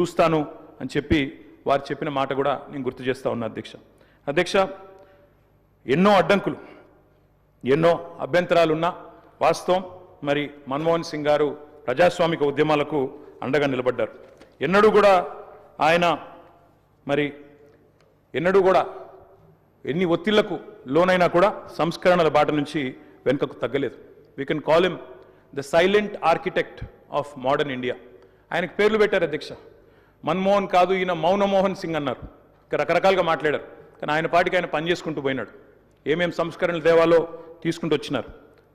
చూస్తాను అని చెప్పి వారు చెప్పిన మాట కూడా నేను గుర్తు చేస్తా ఉన్నా అధ్యక్ష. అధ్యక్ష ఎన్నో అడ్డంకులు ఎన్నో అభ్యంతరాలున్నా వాస్తవం మరి మన్మోహన్ సింగ్ గారు ప్రజాస్వామిక ఉద్యమాలకు అండగా నిలబడ్డారు. ఎన్నడూ కూడా ఆయన మరి ఎన్నడూ కూడా ఎన్ని ఒత్తిళ్ళకు లోనైనా కూడా సంస్కరణల బాట నుంచి వెనుకకు తగ్గలేదు. We can call him the silent architect of modern India ఆయనకు పేర్లు పెట్టారు అధ్యక్ష. మన్మోహన్ కాదు ఈయన మౌనమోహన్ సింగ్ అన్నారు. రకరకాలుగా మాట్లాడారు. కానీ ఆయన పాటికి ఆయన పనిచేసుకుంటూ పోయినాడు. ఏమేం సంస్కరణలు తేవాలో తీసుకుంటూ వచ్చినారు.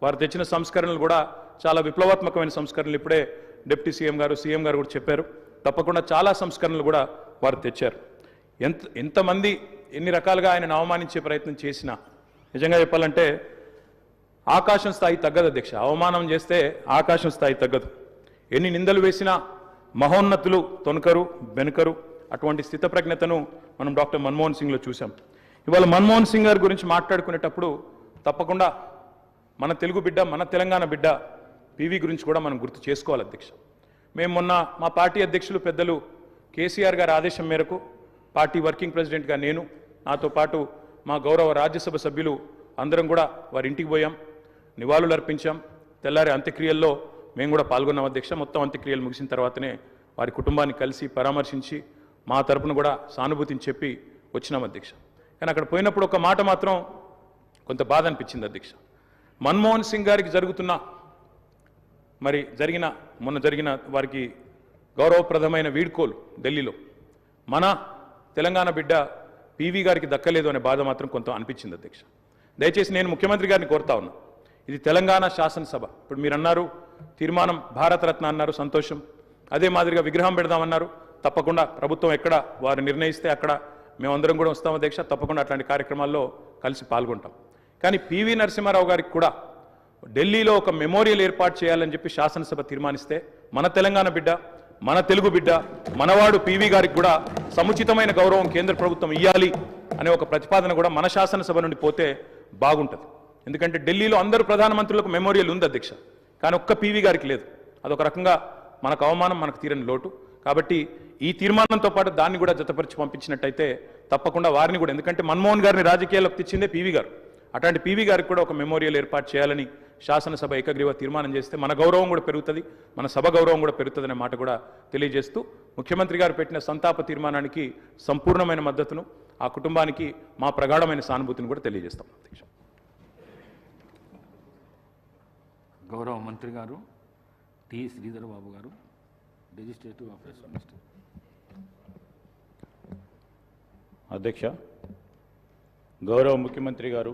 వారు తెచ్చిన సంస్కరణలు కూడా చాలా విప్లవాత్మకమైన సంస్కరణలు ఇప్పుడే డిప్యూటీ సీఎం గారు సీఎం గారు కూడా చెప్పారు. తప్పకుండా చాలా సంస్కరణలు కూడా వారు తెచ్చారు. ఎంత ఎంతమంది ఎన్ని రకాలుగా ఆయనను అవమానించే ప్రయత్నం చేసినా నిజంగా చెప్పాలంటే ఆకాశం స్థాయి తగ్గదు అధ్యక్ష. అవమానం చేస్తే ఆకాశం స్థాయి తగ్గదు. ఎన్ని నిందలు వేసినా మహోన్నతులు తొనకరు వెనుకరు అటువంటి స్థితప్రజ్ఞతను మనం డాక్టర్ మన్మోహన్ సింగ్లో చూసాం ఇవాళ మన్మోహన్ సింగ్ గారి గురించి మాట్లాడుకునేటప్పుడు తప్పకుండా మన తెలుగు బిడ్డ మన తెలంగాణ బిడ్డ పివి గురించి కూడా మనం గుర్తు చేసుకోవాలి అధ్యక్ష. మేము మొన్న మా పార్టీ అధ్యక్షులు పెద్దలు కేసీఆర్ గారి ఆదేశం మేరకు పార్టీ వర్కింగ్ ప్రెసిడెంట్గా నేను నాతో పాటు మా గౌరవ రాజ్యసభ సభ్యులు అందరం కూడా వారి ఇంటికి పోయాం నివాళులు అర్పించాం తెల్లారి అంత్యక్రియల్లో మేము కూడా పాల్గొన్నాం. అధ్యక్ష మొత్తం అంత్యక్రియలు ముగిసిన తర్వాతనే వారి కుటుంబాన్ని కలిసి పరామర్శించి మా తరపున కూడా సానుభూతిని చెప్పి వచ్చినాం అధ్యక్ష. కానీ అక్కడ పోయినప్పుడు ఒక మాట మాత్రం కొంత బాధ అనిపించింది అధ్యక్ష. మన్మోహన్ సింగ్ గారికి జరుగుతున్న మరి జరిగిన మొన్న జరిగిన వారికి గౌరవప్రదమైన వీడ్కోలు ఢిల్లీలో. మన తెలంగాణ బిడ్డ పీవీ గారికి దక్కలేదు అనే బాధ మాత్రం కొంత అనిపించింది అధ్యక్ష. దయచేసి నేను ముఖ్యమంత్రి గారిని కోరుతా ఉన్నా. ఇది తెలంగాణ శాసనసభ. ఇప్పుడు మీరు అన్నారు తీర్మానం భారతరత్న అన్నారు సంతోషం. అదే మాదిరిగా విగ్రహం పెడదామన్నారు. తప్పకుండా ప్రభుత్వం ఎక్కడ వారు నిర్ణయిస్తే అక్కడ. మేమందరం కూడా వస్తాం దీక్ష తప్పకుండా అట్లాంటి కార్యక్రమాల్లో కలిసి పాల్గొంటాం. కానీ పివి నరసింహారావు గారికి కూడా ఢిల్లీలో ఒక మెమోరియల్ ఏర్పాటు చేయాలని చెప్పి శాసనసభ తీర్మానిస్తే మన తెలంగాణ బిడ్డ మన తెలుగు బిడ్డ మనవాడు పివి గారికి కూడా సముచితమైన గౌరవం కేంద్ర ప్రభుత్వం ఇవ్వాలి అనే ఒక ప్రతిపాదన కూడా మన శాసనసభ నుండి పోతే బాగుంటుంది. ఎందుకంటే ఢిల్లీలో అందరు ప్రధానమంత్రులకు మెమోరియల్ ఉంది అధ్యక్ష. కానీ ఒక్క పీవీ గారికి లేదు. అదొక రకంగా మనకు అవమానం మనకు తీరని లోటు. కాబట్టి ఈ తీర్మానంతో పాటు దాన్ని కూడా జతపరిచి పంపించినట్టయితే తప్పకుండా వారిని కూడా ఎందుకంటే మన్మోహన్ గారిని రాజకీయాల్లోకి తెచ్చిందే పీవీ గారు. అట్లాంటి పీవీ గారికి కూడా ఒక మెమోరియల్ ఏర్పాటు చేయాలని శాసనసభ ఏకగ్రీవ తీర్మానం చేస్తే మన గౌరవం కూడా పెరుగుతుంది మన సభ గౌరవం కూడా పెరుగుతుందనే మాట కూడా తెలియజేస్తూ ముఖ్యమంత్రి గారు పెట్టిన సంతాప తీర్మానానికి సంపూర్ణమైన మద్దతును ఆ కుటుంబానికి మా ప్రగాఢమైన సానుభూతిని కూడా తెలియజేస్తాం అధ్యక్ష గౌరవ మంత్రి గారు టి. శ్రీధర్ బాబు గారు లెజిస్లేటివ్ ఆఫీస్ మినిస్టర్ అధ్యక్ష గౌరవ ముఖ్యమంత్రి గారు